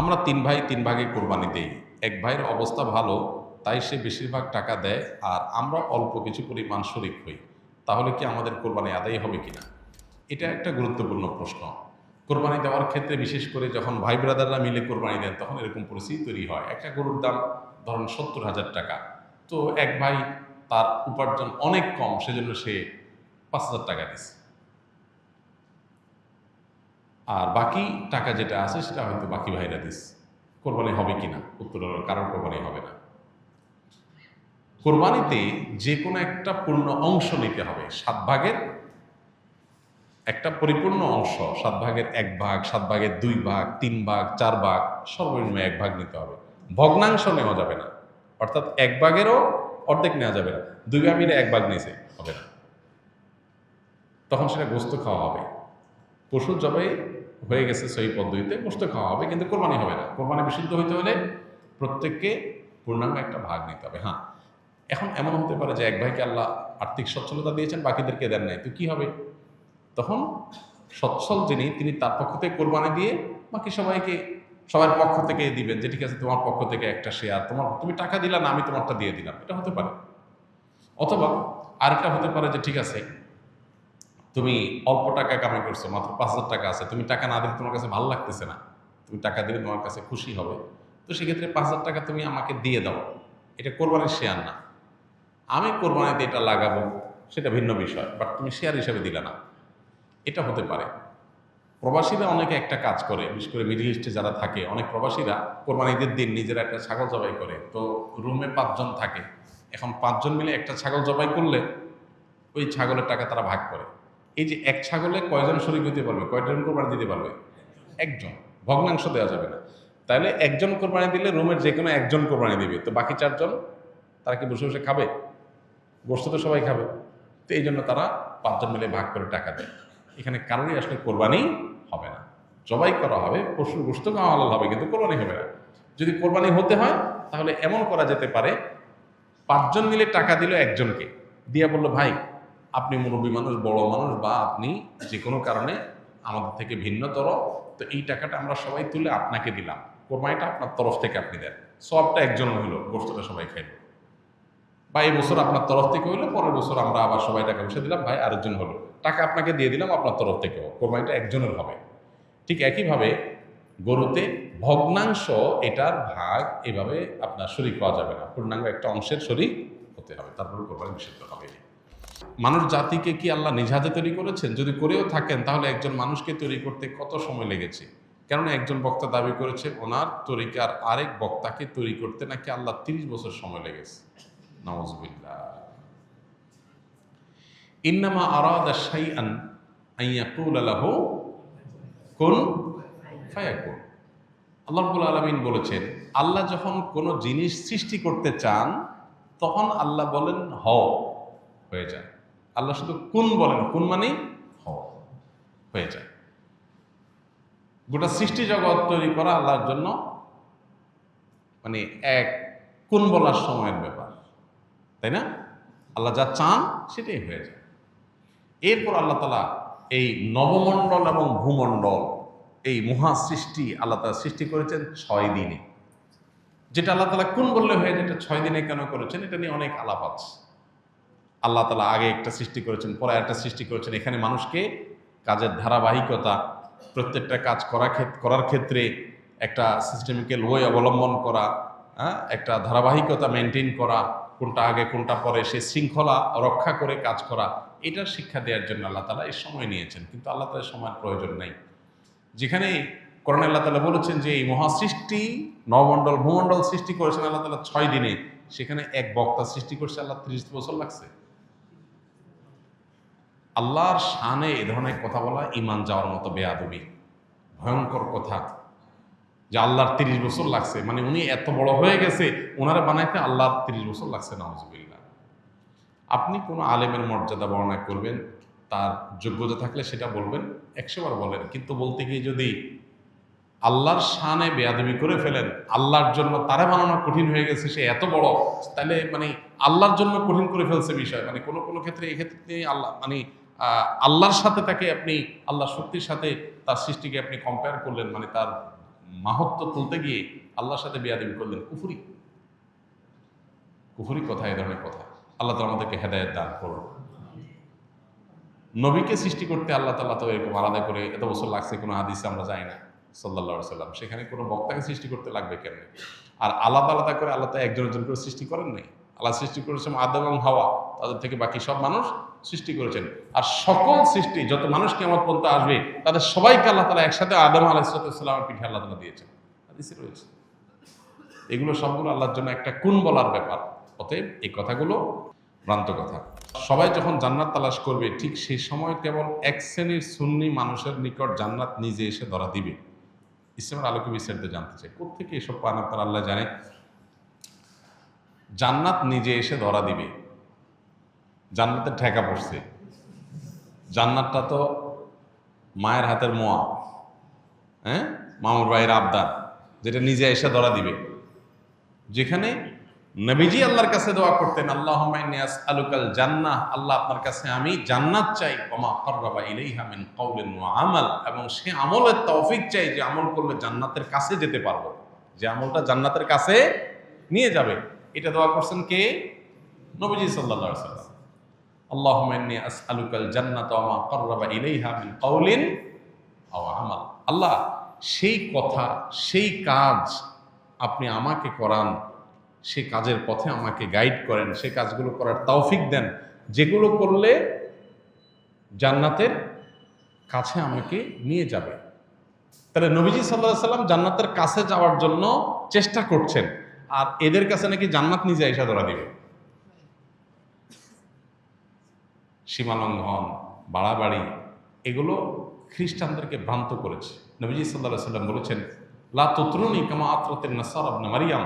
আমরা তিন ভাই তিন ভাগে কোরবানি দেই। এক ভাইয়ের অবস্থা ভালো, তাই সে বেশিরভাগ টাকা দেয় আর আমরা অল্প কিছু পরিমাণ শরিক হই। তাহলে কি আমাদের কোরবানি আদায় হবে কিনা? এটা একটা গুরুত্বপূর্ণ প্রশ্ন। কোরবানি দেওয়ার ক্ষেত্রে বিশেষ করে যখন ভাই ব্রাদাররা মিলে কোরবানি দেন, তখন এরকম পরিস্থিতি তৈরি হয়। একটা গরুর দাম ধরুন সত্তর হাজার টাকা। তো এক ভাই তার উপার্জন অনেক কম, সেজন্য সে পাঁচ হাজার টাকা দিচ্ছে আর বাকি টাকা যেটা আছে সেটা হয়তো বাকি ভাইরা দিস। কোরবানি হবে কিনা? উত্তর হলো, কারোর কোরবানি হবে না। কোরবানিতে যে কোনো একটা পূর্ণ অংশ নিতে হবে। সাত ভাগের একটা পরিপূর্ণ অংশ, সাত ভাগের এক ভাগ, সাত ভাগের দুই ভাগ, তিন ভাগ, চার ভাগ, সর্বনিম্ন এক ভাগ নিতে হবে। ভগ্নাংশ নেওয়া যাবে না। অর্থাৎ এক ভাগেরও অর্ধেক নেওয়া যাবে না। দুই ভাগ মিলে এক ভাগ নিয়েছে হবে না। তখন সেটা গোস্ত খাওয়া হবে। পশু জবাই হয়ে গেছে সেই পদ্ধতিতে গোস্ত খাওয়া হবে, কিন্তু কোরবানি হবে না। কোরবানি বিশুদ্ধ হইতে হলে প্রত্যেককে পূর্ণাঙ্গ একটা ভাগ নিতে হবে হ্যাঁ। এখন এমন হতে পারে যে এক ভাইকে আল্লাহ আর্থিক সচ্ছলতা দিয়েছেন বাকিদেরকে দেন নাই, তো কি হবে? তখন সচ্ছল যিনি, তিনি তার পক্ষ থেকে কোরবানি দিয়ে বাকি সবাইকে, সবার পক্ষ থেকে দিবেন যে ঠিক আছে, তোমার পক্ষ থেকে একটা শেয়ার তোমার, তুমি টাকা দিলা না, আমি তোমারটা দিয়ে দিলাম। এটা হতে পারে। অথবা আরেকটা হতে পারে যে ঠিক আছে তুমি অল্প টাকা কামাই করছ, মাত্র পাঁচ হাজার টাকা আছে, তুমি টাকা না দিলে তোমার কাছে ভালো লাগতেছে না। তুমি টাকা দিলে তোমার কাছে খুশি হবে। তো সেক্ষেত্রে পাঁচ হাজার টাকা তুমি আমাকে দিয়ে দাও। এটা কোরবানির শেয়ার না। আমি কোরবানিতে এটা লাগাবো, সেটা ভিন্ন বিষয় বাট তুমি শেয়ার হিসাবে দিলে না। এটা হতে পারে। প্রবাসীরা অনেকে একটা কাজ করে, বিশেষ করে মিডিল ইস্টে যারা থাকে, অনেক প্রবাসীরা কোরবানিদের দিন নিজেরা একটা ছাগল জবাই করে। তো রুমে পাঁচজন থাকে, এখন পাঁচজন মিলে একটা ছাগল জবাই করলে ওই ছাগলের টাকা তারা ভাগ করে। এই যে এক ছাগলে কয়জন শরীর দিতে পারবে? কয়জন কোরবানি দিতে পারবে? একজন। ভগ্নাংশ দেওয়া যাবে না। তাহলে একজন কোরবানি দিলে রুমের যে কোনো একজন কোরবানি দিবে। তো বাকি চারজন, তারা কি বসে বসে খাবে? গোস্ত তো সবাই খাবে। তো এই জন্য তারা পাঁচজন মিলে ভাগ করে টাকা দেয়। এখানে কারোরই আসলে কোরবানি হবে না। জবাই করা হবে পশুর গোস্ত হালাল হবে, কিন্তু কোরবানি হবে না। যদি কোরবানি হতে হয়, তাহলে এমন করা যেতে পারে, পাঁচজন মিলে টাকা দিল একজনকে। দিয়া বলল, ভাই আপনি মুরব্বী মানুষ, বড় মানুষ বা আপনি যে কোনো কারণে আমাদের থেকে ভিন্নতর, তো এই টাকাটা আমরা সবাই তুলে আপনাকে দিলাম। কোরবানিটা আপনার তরফ থেকে আপনি দেন। সবটা একজন হইল গোস্তটা সবাই খাইল। বা এই বছর আপনার তরফ থেকে হইল, পরের বছর আমরা আবার সবাই টাকা বসে দিলাম, ভাই আরেকজন হলো। টাকা আপনাকে দিয়ে দিলাম আপনার তরফ থেকেও, কোরবানিটা একজনের হবে। ঠিক একইভাবে গরুতে ভগ্নাংশ এটার ভাগ এভাবে আপনার শরিক পাওয়া যাবে না। পূর্ণাঙ্গ একটা অংশের শরিক হতে হবে, তারপরে কোরবানি নিষিদ্ধ হবে মানুষ জাতিকে কি আল্লাহ নিজ হাতে তৈরি করেছেন? যদি করেও থাকেন, তাহলে একজন মানুষকে তৈরি করতে কত সময় লেগেছে? কেননা একজন বক্তা দাবি করেছে, ওনার তরিকার আরেক বক্তাকে তৈরি করতে নাকি আল্লাহ তিরিশ বছর সময় লেগেছে। নওয়াজবিল্লাহ ইন্নামা আরাদা শাইআন আইয়াকুল আলাহু কুন ফায়াকুন। আল্লাহ বলেছেন, আল্লাহ যখন কোনো জিনিস সৃষ্টি করতে চান, তখন আল্লাহ বলেন, হও। হয়ে যায়। আল্লাহ শুধু কোন বলেন কোন মানে হও হয়ে যায়। গোটা সৃষ্টি জগৎ তৈরি করা আল্লাহর জন্য মানে এক কোন বলার সময়ের ব্যাপার, তাই না? আল্লাহ যা চান সেটাই হয়ে যায়। এরপর আল্লাহ তালা এই নবমণ্ডল এবং ভূমণ্ডল, এই মহা সৃষ্টি আল্লাহ তালা সৃষ্টি করেছেন ছয় দিনে। যেটা আল্লাহ তালা কোন বললে হয়ে যেটা ছয় দিনে কেন করেছেন, এটা নিয়ে অনেক আলাপ আছে। আল্লাহ তালা আগে একটা সৃষ্টি করেছেন, পরে একটা সৃষ্টি করেছেন। এখানে মানুষকে কাজের ধারাবাহিকতা, প্রত্যেকটা কাজ করা করার ক্ষেত্রে একটা সিস্টেমিক্যাল ওয়ে অবলম্বন করা হ্যাঁ? একটা ধারাবাহিকতা মেনটেন করা, কোনটা আগে, কোনটা পরে, সে শৃঙ্খলা রক্ষা করে কাজ করা এটার শিক্ষা দেওয়ার জন্য আল্লাহ তালা এই সময় নিয়েছেন। কিন্তু আল্লাহ তালা সময়ের প্রয়োজন নেই। যেখানে করোনা আল্লাহ তালা বলেছেন যে, এই মহাসৃষ্টি, নবমণ্ডল, ভূমণ্ডল সৃষ্টি করেছেন আল্লাহ তালা ছয় দিনে। সেখানে এক বক্তা সৃষ্টি করছে আল্লাহ ত্রিশ বছর লাগছে। আল্লাহর শানে এ ধরনের কথা বলা ইমান যাওয়ার মতো বেয়াদবি। ভয়ঙ্কর কথা। যে আল্লাহর তিরিশ বছর লাগছে। মানে উনি এত বড় হয়ে গেছে ওনারা বানাইতে আল্লাহর তিরিশ বছর লাগছে নওয়াজবিল্লা আপনি কোনো আলেমের মর্যাদা বর্ণনা করবেন, তার যোগ্যতা থাকলে সেটা বলবেন, একশোবার বলেন। কিন্তু বলতে গিয়ে যদি আল্লাহর শানে বেয়াদবি করে ফেলেন, আল্লাহর জন্য তারা বানানো কঠিন হয়ে গেছে, সে এত বড়, তাহলে মানে আল্লাহর জন্য কঠিন করে ফেলছে বিষয়। মানে কোনো কোনো ক্ষেত্রে, এক্ষেত্রে আল্লাহ মানে আল্লাহর সাথে তাকে আপনি আল্লাহ শক্তির সাথে তার সৃষ্টিকে আপনি কম্পেয়ার করলেন মানে তার মাহত্ব তুলতে গিয়ে আল্লাহর সাথে বিয়াদিবি করলেন। কুফুরি। কুফুরি কথা, এ ধরনের কথা। আল্লাহ তালা আমাদেরকে হেদায়ত দান করুন। নবীকে সৃষ্টি করতে আল্লাহ তাল্লাহ তো এরকম আলাদা করে এত বছর লাগছে, কোনো হাদিসে আমরা যাই না সাল্লাহ সাল্লাম সেখানে কোনো বক্তাকে সৃষ্টি করতে লাগবে কেন আর আলাদা আলাদা করে আল্লাহ তো একজন একজন করে সৃষ্টি করেন নাই। আল্লাহ সৃষ্টি করেছেন আদম এবং হাওয়া, তাদের থেকে বাকি সব মানুষ সৃষ্টি করেছেন। আর সকল সৃষ্টি, যত মানুষ কেমন পর্যন্ত আসবে, তাদের সবাইকে আল্লাহ তালা একসাথে আদম আলাইসালামের পিঠে আল্লাহ তালা দিয়েছেন। রয়েছে। এগুলো সবগুলো আল্লাহর জন্য একটা কোন বলার ব্যাপার। অতএব এই কথাগুলো ভ্রান্ত কথা। সবাই যখন জান্নাত তালাশ করবে, ঠিক সেই সময় কেবল এক শ্রেণির সুন্নি মানুষের নিকট জান্নাত নিজে এসে ধরা দিবে। ইসলামের আলোকে বিস্তারিত জানতে চাই। কোথেকে এসব পান আপনার আল্লাহ জানে? জান্নাত নিজে এসে ধরা দিবে। জান্নাতের ঠেকা পড়ছে। জান্নাতটা তো মায়ের হাতের মোয়া হ্যাঁ? মামুর ভাইয়ের আবদার, যেটা নিজে এসে ধরা দিবে। যেখানে নবীজি আল্লাহর কাছে দোয়া করতেন আল্লাহ আলুকাল জান্নাহ আল্লাহ আপনার কাছে, আমি জান্নাত চাই কমা কর্রাবা ইলাইহা মিন কওলিন আমাল এবং সে আমলের তৌফিক চাই যে আমল করলে জান্নাতের কাছে যেতে পারব। যে আমলটা জান্নাতের কাছে নিয়ে যাবে। এটা দোয়া করছেন কে? নবীজি সাল্লাল্লাহু সাল্লাম আল্লাহ, সেই কথা, সেই কাজ আপনি আমাকে করান সেই কাজের পথে আমাকে গাইড করেন সেই কাজগুলো করার তৌফিক দেন। যেগুলো করলে জান্নাতের কাছে আমাকে নিয়ে যাবে। তাহলে নবীজি সাল্লাহ সাল্লাম জান্নাতের কাছে যাওয়ার জন্য চেষ্টা করছেন। আর এদের কাছে নাকি জান্নাত নিজে এসে ধরা দিবে। সীমালঙ্ঘন, বাড়াবাড়ি, এগুলো খ্রিস্টানদেরকে ভ্রান্ত করেছে। নবীজি সাল্লাহ সাল্লাম বলেছেন, লা কামা আত্রতের নাসার আবনা মারিয়াম।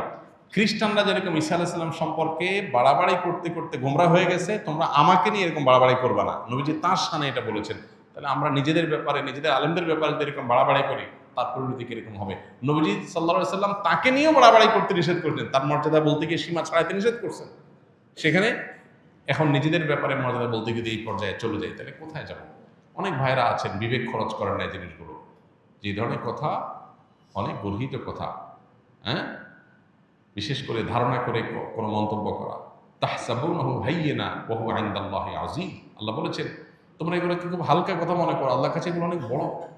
খ্রিস্টানরা যেরকম ঈসা আলাইসাল্লাম সম্পর্কে বাড়াবাড়ি করতে করতে গোমরা হয়ে গেছে, তোমরা আমাকে নিয়ে এরকম বাড়াবাড়ি করবে না। নবীজি তাঁর সানে এটা বলেছেন। তাহলে আমরা নিজেদের ব্যাপারে, নিজেদের আলেমদের ব্যাপারে যদি এরকম বাড়াবাড়ি করি, তার পরিণতি কীরকম হবে? নবীজি সাল্লাহ সাল্লাম তাকে নিয়েও বাড়াবাড়ি করতে নিষেধ করছেন তার মর্যাদা বলতে গিয়ে সীমা ছাড়াইতে নিষেধ করছেন। সেখানে এখন নিজেদের ব্যাপারে মর্যাদা বলতে গিয়ে এই পর্যায়ে চলে যায় তাহলে কোথায় যাব? অনেক ভাইরা আছেন, বিবেক খরচ করেন না জিনিসগুলো। যে ধরনের কথা, অনেক গর্হিত কথা হ্যাঁ? বিশেষ করে ধারণা করে কোনো মন্তব্য করা। তাহসাবুনাহু হাইয়িনা ওয়া হুয়া ইনদাল্লাহি আযীম। আল্লাহ বলেছেন, তোমরা এগুলো খুব হালকা কথা মনে করো? আল্লাহর কাছে এগুলো অনেক বড়।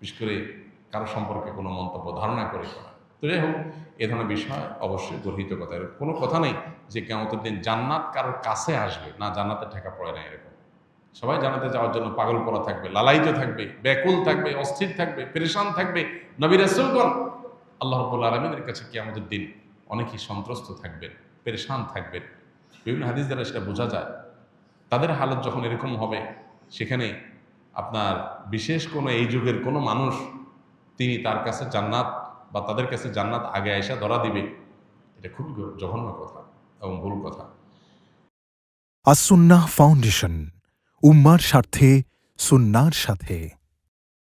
বিশেষ করে কারও সম্পর্কে কোনো মন্তব্য, ধারণা করে করা। তো যাই হোক, এ ধরনের বিষয় অবশ্যই গর্হিত কথা। এর কোনো কথা নেই যে কেমতের দিন জান্নাত কারোর কাছে আসবে। না, জান্নাতে ঠেকা পড়ে না এরকম। সবাই জান্নাতে যাওয়ার জন্য পাগল করা থাকবে, লালায়িত থাকবে, ব্যাকুল থাকবে, অস্থির থাকবে, পেরেশান থাকবে। নবী রাসূলগণ, আল্লাহ রব্বুল আলমিনের কাছে কি আমাদের দিন অনেকেই সন্ত্রস্ত থাকবেন, পেরেশান থাকবেন। বিভিন্ন হাদিস দ্বারা সেটা বোঝা যায়। তাদের হালত যখন এরকম হবে, সেখানে আপনার বিশেষ কোনো এই যুগের কোনো মানুষ, তিনি তার কাছে জান্নাত বা তাদের কাছে জান্নাত আগে আয়সা ধরা দিবে, এটা খুবই জঘন্য কথা এবং ভুল কথা। আসুন্না ফাউন্ডেশন, উম্মার স্বার্থে, সুন্নার সাথে।